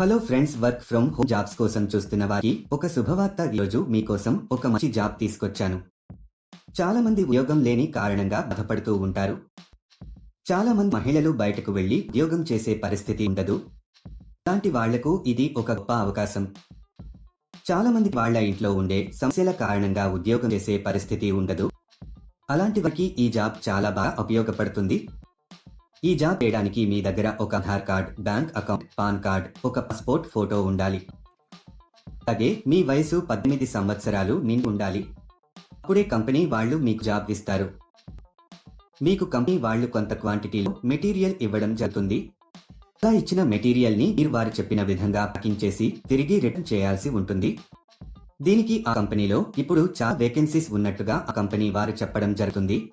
Hello friends work from home jobs కోసం చూస్తున్న వారికి ఒక శుభవార్త ఈరోజు మీకోసం ఒక మంచి జాబ్ తీసుకొచ్చాను. చాలా మంది ఉద్యోగం లేని కారణంగా బాధపడుతూ ఉంటారు. చాలా మంది మహిళలు బయటకు వెళ్ళి ఉద్యోగం చేసే పరిస్థితి ఉండదు. అలాంటి వాళ్ళకు ఇది ఒక గొప్ప అవకాశం. చాలా మంది వాళ్ళ ఇంట్లో ఉండే సమస్యల కారణంగా ఉద్యోగం చేసే పరిస్థితి ఉండదు. అలాంటి వారికి ఈ జాబ్ చాలా బాగా ఉపయోగపడుతుంది. ఈ జాబ్ చేయడానికి మీ దగ్గర ఒక Aadhaar card bank account PAN card ఒక పాస్పోర్ట్ ఫోటో ఉండాలి. అలాగే మీ వయసు పద్దెనిమిది సంవత్సరాలు నిండి ఉండాలి. అప్పుడే కంపెనీ వాళ్ళు మీకు జాబ్ ఇస్తారు. మీకు కంపెనీ వాళ్ళు కొంత క్వాంటిటీలో మెటీరియల్ ఇవ్వడం జరుగుతుంది. అలా ఇచ్చిన మెటీరియల్ని మీరు వారు చెప్పిన విధంగా ప్యాకింగ్ చేసి తిరిగి రిటర్న్ చేయాల్సి ఉంటుంది. దీనికి ఆ కంపెనీలో ఇప్పుడు చాలా వేకెన్సీస్ ఉన్నట్టుగా ఆ కంపెనీ వారు చెప్పడం జరుగుతుంది.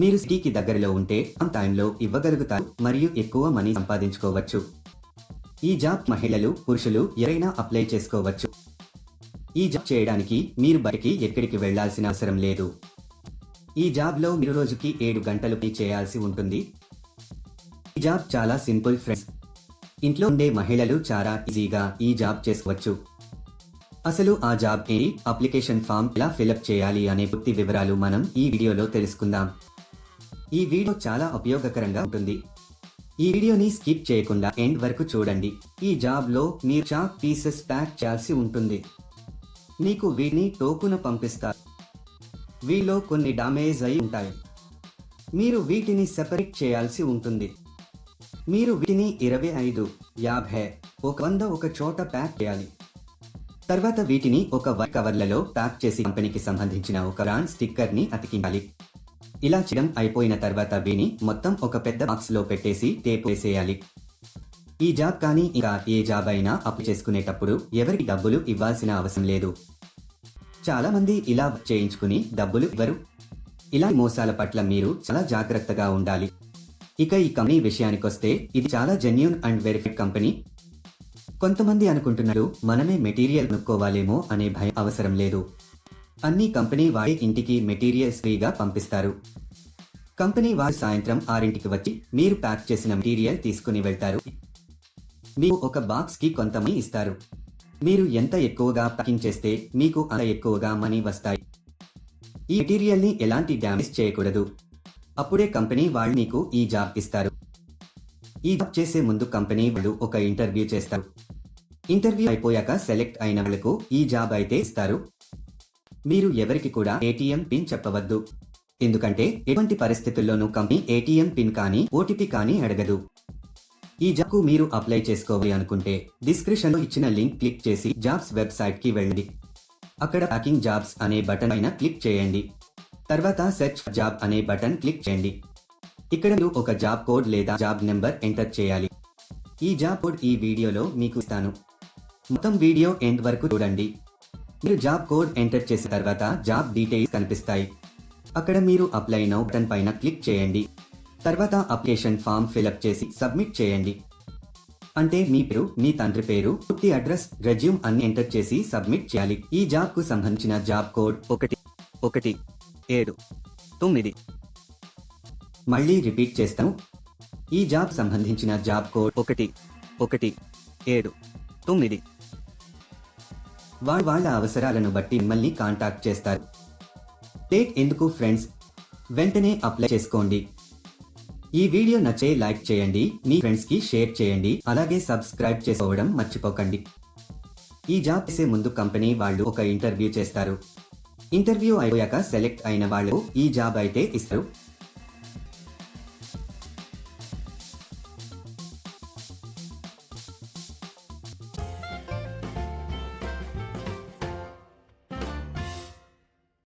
మీరు సిటీకి దగ్గరలో ఉంటే ఆ టైంలో ఇవ్వగలుగుతారు మరియు ఎక్కువ మనీ సంపాదించుకోవచ్చు. ఈ జాబ్ మహిళలు పురుషులు ఎవరైనా అప్లై చేసుకోవచ్చు. ఈ జాబ్ చేయడానికి మీరు బయటికి ఎక్కడికి వెళ్ళాల్సిన అవసరం లేదు. ఈ జాబ్లో మీరు రోజుకి ఏడు గంటలు పని చేయాల్సి ఉంటుంది. ఈ జాబ్ చాలా సింపుల్ ఫ్రెండ్స్. ఇంట్లో ఉండే మహిళలు చాలా ఈజీగా ఈ జాబ్ చేసుకోవచ్చు. అసలు ఆ జాబ్ ఏ అప్లికేషన్ ఫామ్ ఎలా ఫిలప్ చేయాలి అనే పూర్తి వివరాలు మనం ఈ వీడియోలో తెలుసుకుందాం. ఈ వీడియో చాలా ఉపయోగకరంగా ఉంటుంది. ఈ వీడియోని స్కిప్ చేయకుండా ఎండ్ వరకు చూడండి. ఈ జాబ్లో మీరు చాక్ పీసెస్ ప్యాక్ చేయాల్సి ఉంటుంది. మీకు వీటిని టోకున పంపిస్తారు వీలో కొన్ని డామేజ్ అయి ఉంటాయి. మీరు వీటిని సెపరేట్ చేయాల్సి ఉంటుంది. మీరు వీటిని ఇరవై ఐదు యాభై ఒక వంద ఒక చోట ప్యాక్ చేయాలి. తర్వాత వీటిని ఒక వైట్ కవర్లలో ప్యాక్ చేసి కంపెనీకి సంబంధించిన ఒక బ్రాండ్ స్టిక్కర్ని అతికించాలి. ఇలా చేయడం అయిపోయిన తర్వాత వీని మొత్తం ఒక పెద్ద బాక్స్లో పెట్టేసి టేప్ వేసేయాలి. ఈ జాబ్ కానీ ఇంకా ఏ జాబ్ అయినా అప్పు చేసుకునేటప్పుడు ఎవరికి డబ్బులు ఇవ్వాల్సిన అవసరం లేదు. చాలా మంది ఇలా చేయించుకుని డబ్బులు ఇవ్వరు. ఇలా మోసాల పట్ల మీరు చాలా జాగ్రత్తగా ఉండాలి. ఇక ఈ కంపెనీ విషయానికొస్తే ఇది చాలా జెన్యున్ అండ్ వెరిఫైడ్ కంపెనీ. కొంతమంది అనుకుంటున్నారు మనమే మెటీరియల్ కొనుక్కోవాలేమో అనే భయం అవసరం లేదు. అన్ని కంపెనీ వారి ఇంటికి మెటీరియల్స్ ఫ్రీగా పంపిస్తారు. కంపెనీ వారు సాయంత్రం ఆరింటికి వచ్చి మీరు ప్యాక్ చేసిన మెటీరియల్ తీసుకుని వెళ్తారు. మీకు ఒక బాక్స్కి కొంత మనీ ఇస్తారు. మీరు ఎంత ఎక్కువగా ప్యాకింగ్ చేస్తే మీకు అంత ఎక్కువగా మనీ వస్తాయి. ఈ మెటీరియల్ని ఎలాంటి డ్యామేజ్ చేయకూడదు. అప్పుడే కంపెనీ వాళ్ళు మీకు ఈ జాబ్ ఇస్తారు. ఈ జాబ్ చేసే ముందు కంపెనీ వాళ్ళు ఒక ఇంటర్వ్యూ చేస్తారు. ఇంటర్వ్యూ అయిపోయాక సెలెక్ట్ అయిన వాళ్ళకు ఈ జాబ్ అయితే ఇస్తారు. మీరు ఎవరికి కూడా ఏటీఎం పిన్ చెప్పవద్దు. ఎందుకంటే ఎటువంటి పరిస్థితుల్లోనూ కంపెనీ ఏటీఎం పిన్ కానీ ఓటీపీ కానీ అడగదు. ఈ జాబ్కు మీరు అప్లై చేసుకోవాలి అనుకుంటే డిస్క్రిప్షన్లో ఇచ్చిన లింక్ క్లిక్ చేసి జాబ్స్ వెబ్సైట్కి వెళ్ళండి. అక్కడ ప్యాకింగ్ జాబ్స్ అనే బటన్ పైన క్లిక్ చేయండి. తర్వాత సెర్చ్ జాబ్ అనే బటన్ క్లిక్ చేయండి. ఇక్కడ మీరు ఒక జాబ్ కోడ్ లేదా జాబ్ నెంబర్ ఎంటర్ చేయాలి. ఈ జాబ్ కోడ్ ఈ వీడియోలో మీకు ఇస్తాను. మొత్తం వీడియో ఎండ్ వరకు చూడండి. మీరు జాబ్ కోడ్ ఎంటర్ చేసిన తర్వాత జాబ్ డీటెయిల్స్ కనిపిస్తాయి. అక్కడ మీరు అప్లై నౌ బటన్ పైన క్లిక్ చేయండి. తర్వాత అప్లికేషన్ ఫామ్ ఫిలప్ చేసి సబ్మిట్ చేయండి. అంటే మీ పేరు మీ తండ్రి పేరు పూర్తి అడ్రస్ రెజ్యూమ్ అన్ని ఎంటర్ చేసి సబ్మిట్ చేయాలి. ఈ జాబ్కు సంబంధించిన జాబ్ కోడ్ ఒకటి ఒకటి ఏడు తొమ్మిది. మళ్ళీ రిపీట్ చేస్తాను. ఈ జాబ్ సంబంధించిన జాబ్ కోడ్ ఒకటి ఒకటి ఏడు తొమ్మిది. వాళ్ళ అవసరాలను బట్టి మిమ్మల్ని కాంటాక్ట్ చేస్తారు. డేట్ ఎందుకు ఫ్రెండ్స్ వెంటనే అప్లై చేసుకోండి. ఈ వీడియో నచ్చే లైక్ చేయండి మీ ఫ్రెండ్స్కి షేర్ చేయండి అలాగే సబ్స్క్రైబ్ చేసుకోవడం మర్చిపోకండి. ఈ జాబ్ చేసే ముందు కంపెనీ వాళ్ళు ఒక ఇంటర్వ్యూ చేస్తారు. ఇంటర్వ్యూ అయిపోయాక సెలెక్ట్ అయిన వాళ్ళు ఈ జాబ్ అయితే ఇస్తారు.